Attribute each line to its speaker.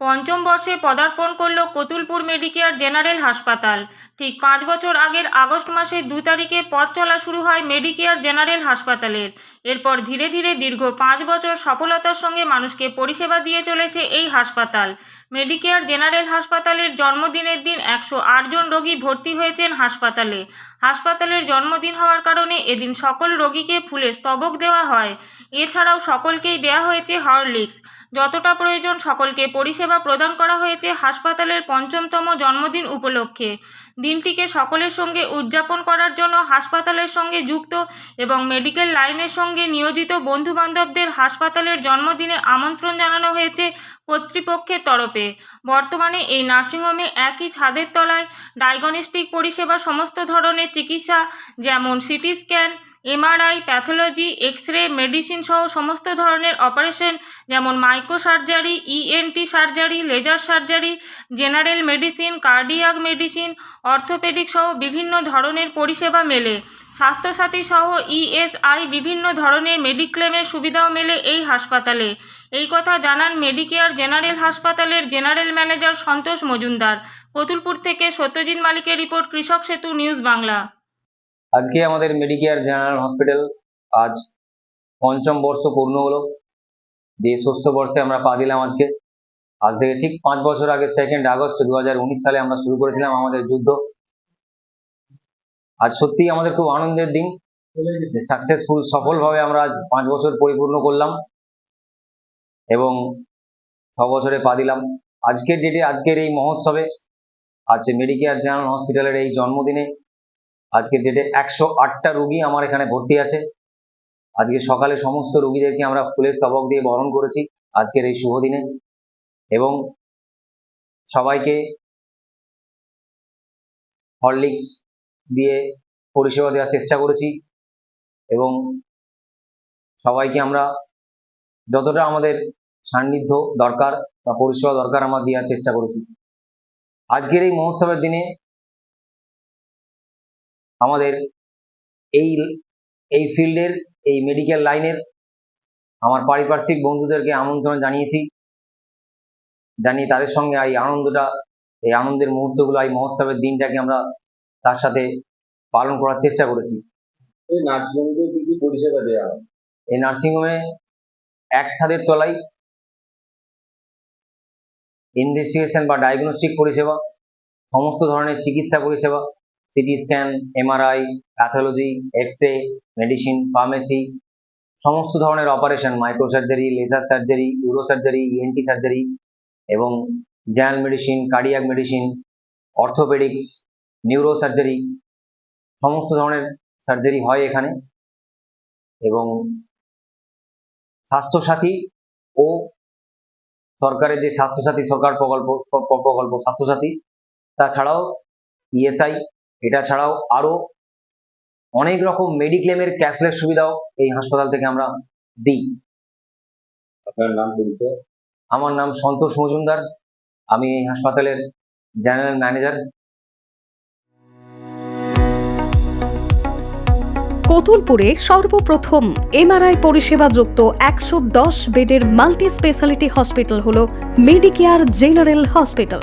Speaker 1: পঞ্চম বর্ষে পদার্পণ করল কতুলপুর মেডিকেয়ার জেনারেল হাসপাতাল। ঠিক পাঁচ বছর আগের আগস্ট মাসের দু তারিখে পথ চলা শুরু হয় মেডিকেয়ার জেনারেল হাসপাতালের। এরপর ধীরে ধীরে দীর্ঘ পাঁচ বছর সফলতার সঙ্গে মানুষকে পরিষেবা দিয়ে চলেছে এই হাসপাতাল। মেডিকেয়ার জেনারেল হাসপাতালের জন্মদিনের দিন একশো জন রোগী ভর্তি হয়েছেন হাসপাতালে। হাসপাতালের জন্মদিন হওয়ার কারণে এদিন সকল রোগীকে ফুলে স্তবক দেওয়া হয়। এছাড়াও সকলকেই দেওয়া হয়েছে হরলিক্স। যতটা প্রয়োজন সকলকে পরিষেবা প্রদান করা হয়েছে হাসপাতালের পঞ্চমতম জন্মদিন উপলক্ষে। দিনটিকে সকলের সঙ্গে উদযাপন করার জন্য হাসপাতালের সঙ্গে যুক্ত এবং মেডিকেল লাইনের সঙ্গে নিয়োজিত বন্ধুবান্ধবদের হাসপাতালের জন্মদিনে আমন্ত্রণ জানানো হয়েছে কর্তৃপক্ষের তরফে। বর্তমানে এই নার্সিংহোমে একই ছাদের তলায় ডায়াগনস্টিক পরিষেবা সমস্ত ধরনের চিকিৎসা যেমন CT scan MRI, pathology X ray medicine সহ সমস্ত ধরনের অপারেশন, যেমন micro surgery ENT surgery, laser surgery, general medicine, cardiac medicine, orthopaedic সহ বিভিন্ন ধরনের পরিষেবা মেলে। স্বাস্থ্যসাথী সহ ইএসআই বিভিন্ন ধরনের মেডিক্লেমের সুবিধাও মেলে এই হাসপাতালে। এই কথা জানান মেডিকেয়ার জেনারেল হাসপাতালের জেনারেল ম্যানেজার সন্তোষ মজুমদার। কতুলপুর থেকে সত্যজিৎ মালিকের রিপোর্ট, কৃষক সেতু নিউজ বাংলা।
Speaker 2: আজকে আমাদের মেডিকেয়ার জেনারেল হসপিটাল আজ পঞ্চম বর্ষ পূর্ণ হলো। দিয়ে ষষ্ঠ বর্ষে আমরা পা দিলাম আজকে। আজ থেকে ঠিক পাঁচ বছর আগে সেকেন্ড আগস্ট দু হাজার উনিশ সালে আমরা শুরু করেছিলাম আমাদের যুদ্ধ। আজ সত্যিই আমাদের খুব আনন্দের দিন। সাকসেসফুল সফলভাবে আমরা আজ পাঁচ বছর পরিপূর্ণ করলাম। এবং ছ বছরে পা দিলাম। আজকের ডেটে আজকের এই মহোৎসবে আছে মেডিকেয়ার জেনারেল হসপিটালের এই জন্মদিনে আজকের ডেটে একশো আটটা রুগী আমার এখানে ভর্তি আছে। আজকে সকালে সমস্ত রুগীদেরকে আমরা ফুলের স্তবক দিয়ে বরণ করেছি আজকের এই শুভ দিনে। এবং সবাইকে হরলিক্স দিয়ে পরিষেবা দেওয়ার চেষ্টা করেছি। এবং সবাইকে আমরা যতটা আমাদের সান্নিধ্য দরকার বা পরিষেবা দরকার আমরা দেওয়ার চেষ্টা করেছি। আজকের এই মহোৎসবের দিনে আমাদের এই এই ফিল্ডের এই মেডিকেল লাইনের আমার পারিপার্শ্বিক বন্ধুদেরকে আমন্ত্রণ জানিয়েছি। জানিয়ে তাদের সঙ্গে এই আনন্দটা এই আনন্দের মুহূর্তগুলো এই মহোৎসবের দিনটাকে আমরা তার সাথে পালন করার চেষ্টা করেছি।
Speaker 3: এই নার্সিংহোমকে কি কি পরিষেবা দেওয়া হয়?
Speaker 2: এই নার্সিংহোমে এক ছাদের তলায় ইনভেস্টিগেশন বা ডায়াগনস্টিক পরিষেবা সমস্ত ধরনের চিকিৎসা পরিষেবা CT scan, MRI, pathology X ray medicine, pharmacy, সমস্ত ধরনের operation micro surgery laser surgery uro surgery ENT surgery এবং general medicine, cardiac medicine, orthopaedics neuro surgery সমস্ত ধরনের সার্জারি হয় এখানে এবং স্বাস্থ্যসাথী ও সরকারের যে স্বাস্থ্যসাথী সরকার প্রকল্প প্রকল্প স্বাস্থ্যসাথী, তাছাড়াও ইএসআই এটা ছাড়াও আরও অনেক রকম মেডিক্লেমের ক্যাশলেস সুবিধাও এই হাসপাতাল থেকে আমরা দিই।
Speaker 3: আপনার নাম পরিচয়
Speaker 2: আমার নাম সন্তোষ মজুমদার। আমি এই হাসপাতালের জেনারেল ম্যানেজার
Speaker 4: কতুলপুরে সর্বপ্রথম এমআরআই পরিষেবা যুক্ত একশো দশ বেডের মাল্টি স্পেশালিটি হসপিটাল হল মেডিকেয়ার জেনারেল হসপিটাল